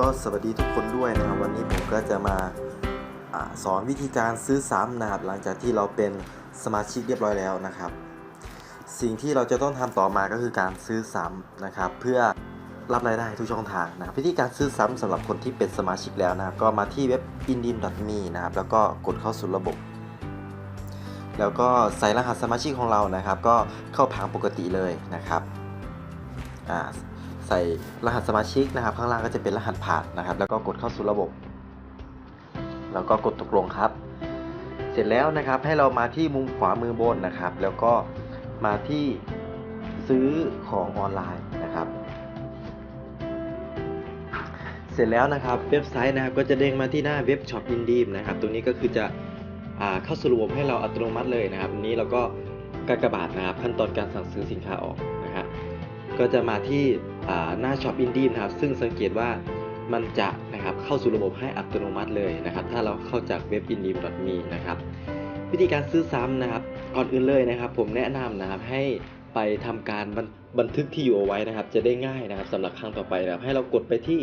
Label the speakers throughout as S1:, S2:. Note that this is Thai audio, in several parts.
S1: ก็สวัสดีทุกคนด้วยนะครับวันนี้ผมก็จะมาอสอนวิธีการซื้อซ้ำนะครับหลังจากที่เราเป็นสมาชิกเรียบร้อยแล้วนะครับ สิ่งที่เราจะต้องทำต่อมาก็คือการซื้อซ้ำนะครับ เพื่อรับรายได้ทุกช่องทางนะวิธีการซื้อซ้ำสำหรับคนที่เป็นสมาชิกแล้วนะครับก็มาที่เว็บ indim.me นะครับแล้วก็กดเข้าสู่ระบบ แล้วก็ใส่รหัสสมาชิกของเรานะครับ ก็เข้าผังปกติเลยนะครับอ่า ใส่รหัสสมาชิกนะครับ ข้างล่างก็จะเป็นรหัสผ่านนะครับ แล้วก็กดเข้าสู่ระบบ แล้วก็กดตกลงครับ เสร็จแล้วนะครับให้เรามาที่มุมขวามือบนนะครับ แล้วก็มาที่ซื้อของออนไลน์นะครับ เสร็จแล้วนะครับเว็บไซต์นะครับก็จะเด้งมาที่หน้าเว็บช็อปอินดีมนะครับ ตรงนี้ก็คือจะอเข้าสู่ระบบให้เราอัตโนมัติเลยนะครับอันนี้เราก็กากบาทนะครับขั้นตอนการสั่งซื้อสินค้าออกนะครับก็จะมาที่ หน้าช็อปอินดีนะครับ ซึ่งสังเกตว่ามันจะนะครับเข้าสู่ระบบให้อัตโนมัติเลยนะครับ ถ้าเราเข้าจากเว็บ i n d e m m e นะครับ วิธีการซื้อซ้ำนะครับ ก่อนอื่นเลยนะครับ ผมแนะนำนะครับให้ไปทำการบันบันทึกที่อยู่เอาไว้นะครับ จะได้ง่ายนะครับสำหรับครั้งต่อไปนะครับ ให้เรากดไปที่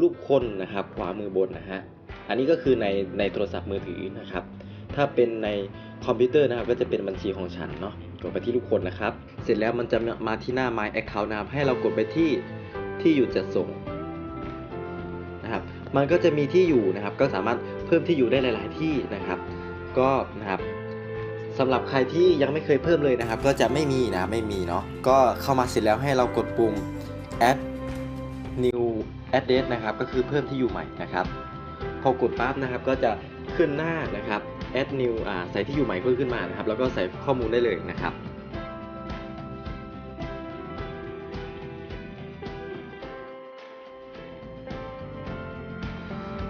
S1: รูปคนนะครับ ขวามือบนนะฮะอันนี้ก็คือในในโทรศัพท์มือถือนะครับ ถ้าเป็นในคอมพิวเตอร์นะครับก็จะเป็นบัญชีของฉันเนาะ กดไปที่ลูกคนนะครับ เสร็จแล้วมันจะมาที่หน้า My Account นะครับให้เรากดไปที่ที่อยู่จัดส่งนะครับ มันก็จะมีที่อยู่นะครับ ก็สามารถเพิ่มที่อยู่ได้หลาย ๆ ที่นะครับ ก็นะครับสำหรับใครที่ยังไม่เคยเพิ่มเลยนะครับ ก็จะไม่มีนะไม่มีเนาะก็เข้ามาเสร็จแล้วให้เรากดปุ่ม add new address นะครับ ก็คือเพิ่มที่อยู่ใหม่นะครับ พอกดปั๊บนะครับ ก็จะขึ้นหน้านะครับ add new อ่าใส่ที่อยู่ใหม่เพิ่มขึ้นมานะครับ แล้วก็ใส่ข้อมูลได้เลยนะครับ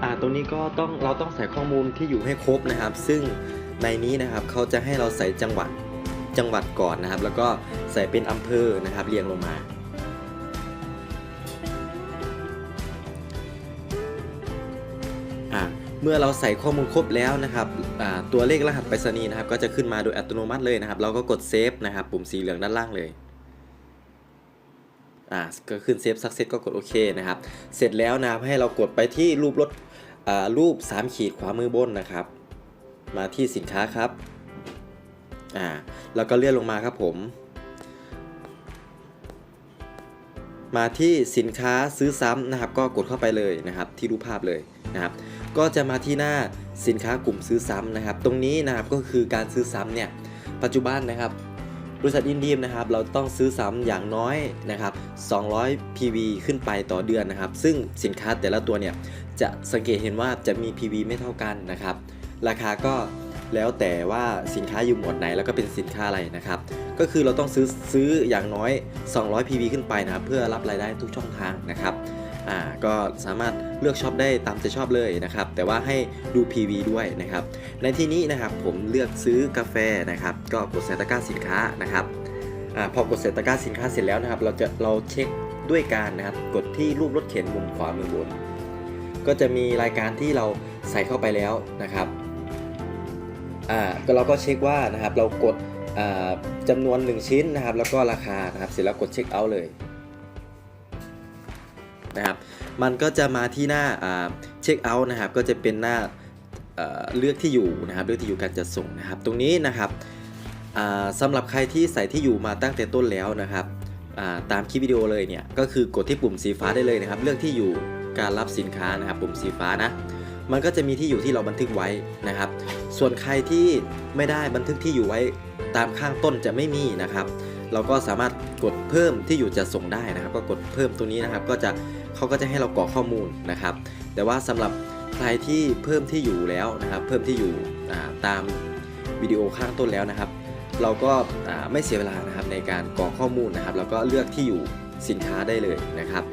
S1: อ่าตรงนี้ก็ต้องเราต้องใส่ข้อมูลที่อยู่ให้ครบนะครับ ซึ่งในนี้นะครับเขาจะให้เราใส่จังหวัดจังหวัดก่อนนะครับ แล้วก็ใส่เป็นอำเภอนะครับเรียงลงมา เมื่อเราใส่ข้อมูลครบแล้วนะครับตัวเลขรหัสไปรษณีย์นะครับ ก็จะขึ้นมาโดยอัตโนมัติเลยนะครับ เราก็กดเซฟนะครับ ปุ่มสีเหลืองด้านล่างเลยอ่าก็ขึ้นเซฟสักเซตก็กดโอเคนะครับ เสร็จแล้วนะครับให้เรากดไปที่รูปรถรูป 3 ขีดขวามือบนนะครับ มาที่สินค้าครับอ่าแล้วก็เลื่อนลงมาครับผม มาที่สินค้าซื้อซ้ำนะครับ ก็กดเข้าไปเลยนะครับ ที่รูปภาพเลยนะครับ ก็จะมาที่หน้าสินค้ากลุ่มซื้อซ้ำนะครับ ตรงนี้นะครับก็คือการซื้อซ้ำเนี่ยปัจจุบันนะครับบริษัทอินดีมนะครับเราต้องซื้อซ้ำอย่างน้อยนะครับ 200 PV ขึ้นไปต่อเดือนนะครับ ซึ่งสินค้าแต่ละตัวเนี่ยจะสังเกตเห็นว่าจะมี PV ไม่เท่ากันนะครับ ราคาก็แล้วแต่ว่าสินค้าอยู่หมวดไหนแล้วก็เป็นสินค้าอะไรนะครับ ก็คือเราต้องซื้อซื้ออย่างน้อย 200 PV ขึ้นไปนะครับเพื่อรับรายได้ทุกช่องทางนะครับ อ่าก็สามารถเลือกช็อปได้ตามใจชอบเลยนะครับ แต่ว่าให้ดู PV ด้วยนะครับ ในที่นี้นะครับผมเลือกซื้อกาแฟนะครับ ก็กดใส่ตะกร้าสินค้านะครับอาพอกดใส่ตะกร้าสินค้าเสร็จแล้วนะครับ เราจะเราเช็คด้วยการนะครับ กดที่รูปรถเข็นมุมขวามือบน ก็จะมีรายการที่เราใส่เข้าไปแล้วนะครับอ่าก็เราก็เช็คว่านะครับเรากดจำนวน 1 ชิ้นนะครับ แล้วก็ราคานะครับ เสร็จแล้วกดเช็คเอาท์เลย นะครับ มันก็จะมาที่หน้าเช็คเอาท์นะครับ ก็จะเป็นหน้าเลือกที่อยู่นะครับ เลือกที่อยู่การจัดส่งนะครับ ตรงนี้นะครับสำหรับใครที่ใส่ที่อยู่มาตั้งแต่ต้นแล้วนะครับาตามคลิปวิดีโอเลยเนี่ย ก็คือกดที่ปุ่มสีฟ้าได้เลยนะครับ เลือกที่อยู่การรับสินค้านะครับ ปุ่มสีฟ้านะ มันก็จะมีที่อยู่ที่เราบันทึกไว้นะครับ ส่วนใครที่ไม่ได้บันทึกที่อยู่ไว้ตามข้างต้นจะไม่มีนะครับ เราก็สามารถกดเพิ่มที่อยู่จะส่งได้นะครับ ก็กดเพิ่มตรงนี้นะครับ ก็จะเขาก็จะให้เรากรอกข้อมูลนะครับ แต่ว่าสำหรับใครที่เพิ่มที่อยู่แล้วนะครับ เพิ่มที่อยู่ตามวิดีโอข้างต้นแล้วนะครับ เราก็ไม่เสียเวลานะครับในการกรอกข้อมูลนะครับ แล้วก็เลือกที่อยู่สินค้าได้เลยนะครับ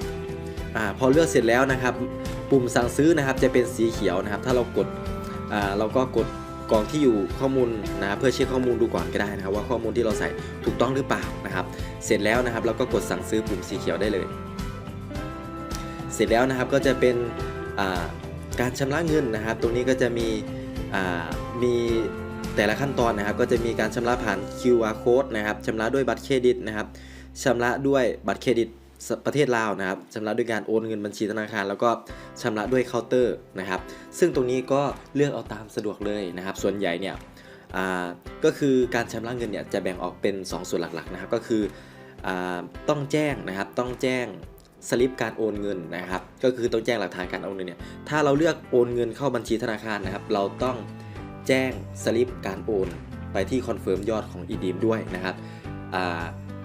S1: อพอเลือกเสร็จแล้วนะครับ ปุ่มสั่งซื้อนะครับจะเป็นสีเขียวนะครับ ถ้าเรากดเราก็กด กรองที่อยู่ข้อมูลนะเพื่อเช็คข้อมูลดูก่อนก็ได้นะครับ ว่าข้อมูลที่เราใส่ถูกต้องหรือเปล่านะครับ เสร็จแล้วนะครับเราก็กดสั่งซื้อปุ่มสีเขียวได้เลย เสร็จแล้วนะครับก็จะเป็นาการชำระเงินนะครับ ตรงนี้ก็จะมีมีแต่ละขั้นตอนนะครับ ก็จะมีการชำระผ่าน QR code นะครับชำระด้วยบัตรเครดิตนะครับชำระด้วยบัตรเครดิต ประเทศลาวนะครับชำระด้วยการโอนเงินบัญชีธนาคาร แล้วก็ชำระด้วยเคาน์เตอร์นะครับ ซึ่งตรงนี้ก็เลือกเอาตามสะดวกเลยนะครับ ส่วนใหญ่เนี่ยก็คือการชำระเงินเนี่ยจะแบ่งออกเป็น 2 ส่วนหลักๆนะครับ ก็คืออต้องแจ้งนะครับต้องแจ้งสลิปการโอนเงินนะครับ ก็คือต้องแจ้งหลักฐานการโอนเงินเนี่ยถ้าเราเลือกโอนเงินเข้าบัญชีธนาคารนะครับ เราต้องแจ้งสลิปการโอนไปที่คอนเฟิร์มยอดของ e d ีมด้วยนะครับ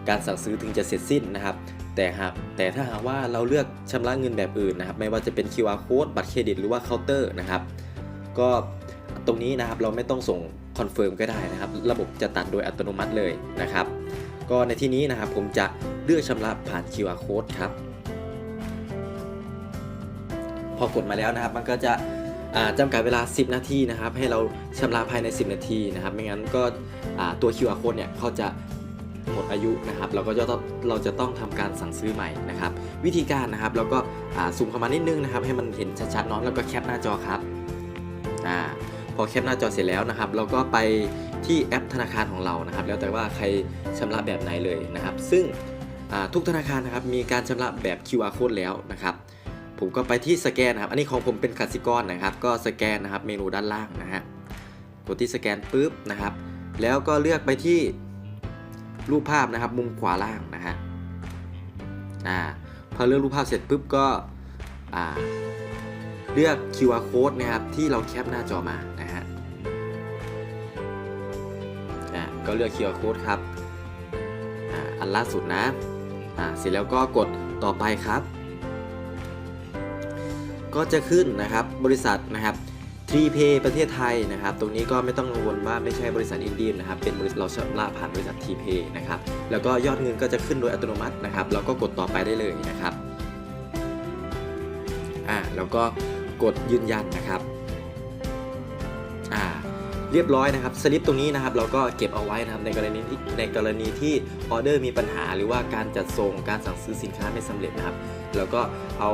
S1: การสั่งซื้อถึงจะเสร็จสิ้นนะครับ แต่หากแต่ถ้าหากว่าเราเลือกชำระเงินแบบอื่นนะครับ ไม่ว่าจะเป็น QR code บัตรเครดิตหรือว่าเคาน์เตอร์นะครับ ก็ตรงนี้นะครับเราไม่ต้องส่งคอนเฟิร์มก็ได้นะครับ ระบบจะตัดโดยอัตโนมัติเลยนะครับ ก็ในที่นี้นะครับผมจะเลือกชำระผ่าน QR code ครับพอกดมาแล้วนะครับมันก็จะจำกัดเวลา 10 นาทีนะครับ ให้เราชำระภายใน 10 นาทีนะครับ ไม่งั้นก็ตัว QR code เนี่ยเขาจะ หมดอายุนะครับเราก็จะต้องเราจะต้องทำการสั่งซื้อใหม่นะครับ วิธีการนะครับเราก็ซูมเข้ามานิดนึงนะครับ ให้มันเห็นชัดๆเนาะแล้วก็แคปหน้าจอครับอ่าพอแคปหน้าจอเสร็จแล้วนะครับ เราก็ไปที่แอปธนาคารของเรานะครับ แล้วแต่ว่าใครชำระแบบไหนเลยนะครับ ซึ่งทุกธนาคารนะครับมีการชำระแบบ QR code แล้วนะครับผมก็ไปที่สแกนนะครับ อันนี้ของผมเป็นกสิกรนะครับ ก็สแกนนะครับเมนูด้านล่างนะฮะกดที่สแกนปุ๊บนะครับ แล้วก็เลือกไปที่ รูปภาพนะครับ มุมขวาล่างนะฮะอ่าพอเลือกรูปภาพเสร็จปุ๊บก็อ่าเลือก QR code นะครับที่เราแคปหน้าจอมานะฮะอ่าก็เลือก QR code ครับอ่าอันล่าสุดนะอ่าเสร็จแล้วก็กดต่อไปครับ ก็จะขึ้นนะครับบริษัทนะครับ TPay ประเทศไทยนะครับ ตรงนี้ก็ไม่ต้องกังวลว่าไม่ใช่บริษัทอินดีมนะครับ เป็นบริษัทเราชำระผ่านบริษัท TPay นะครับ แล้วก็ยอดเงินก็จะขึ้นโดยอัตโนมัตินะครับแล้วก็กดต่อไปได้เลยนะครับ อ่า แล้วก็กดยืนยันนะครับ อ่า เรียบร้อยนะครับ สลิปตรงนี้นะครับ เราก็เก็บเอาไว้นะครับ ในกรณีที่ในกรณีที่ออเดอร์มีปัญหา หรือว่าการจัดส่ง การสั่งซื้อสินค้าไม่สำเร็จนะครับ แล้วก็เอา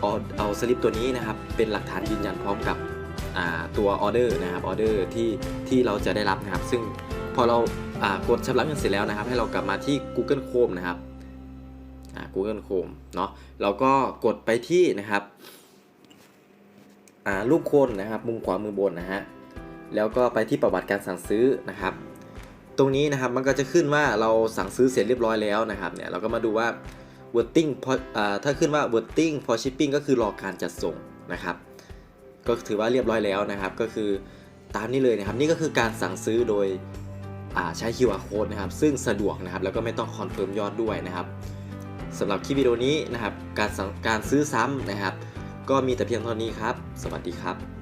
S1: เอาเอาสลิปตัวนี้นะครับ เป็นหลักฐานยืนยันพร้อมกับ ตัวออเดอร์นะครับออเดอร์ที่ที่เราจะได้รับนะครับ ซึ่งพอเรากดชำระเงินเสร็จแล้วนะครับ ให้เรากลับมาที่ Google Chrome นะครับ Google Chrome เนาะเราก็กดไปที่นะครับรูปคนนะครับ มุมขวามือบนนะฮะแล้วก็ไปที่ประวัติการสั่งซื้อนะครับ ตรงนี้นะครับมันก็จะขึ้นว่าเราสั่งซื้อเสร็จเรียบร้อยแล้วนะครับเนี่ยเราก็มาดูว่า wording พอถ้าขึ้นว่า wording for shipping ก็คือรอการจัดส่งนะครับ ก็ถือว่าเรียบร้อยแล้วนะครับ ก็คือตามนี้เลยนะครับ นี่ก็คือการสั่งซื้อโดยใช้ QR code นะครับ ซึ่งสะดวกนะครับ แล้วก็ไม่ต้องคอนเฟิร์มยอดด้วยนะครับสำหรับคลิปวิดีโอนี้นะครับ การการซื้อซ้ำนะครับ ก็มีแต่เพียงเท่านี้ครับ สวัสดีครับ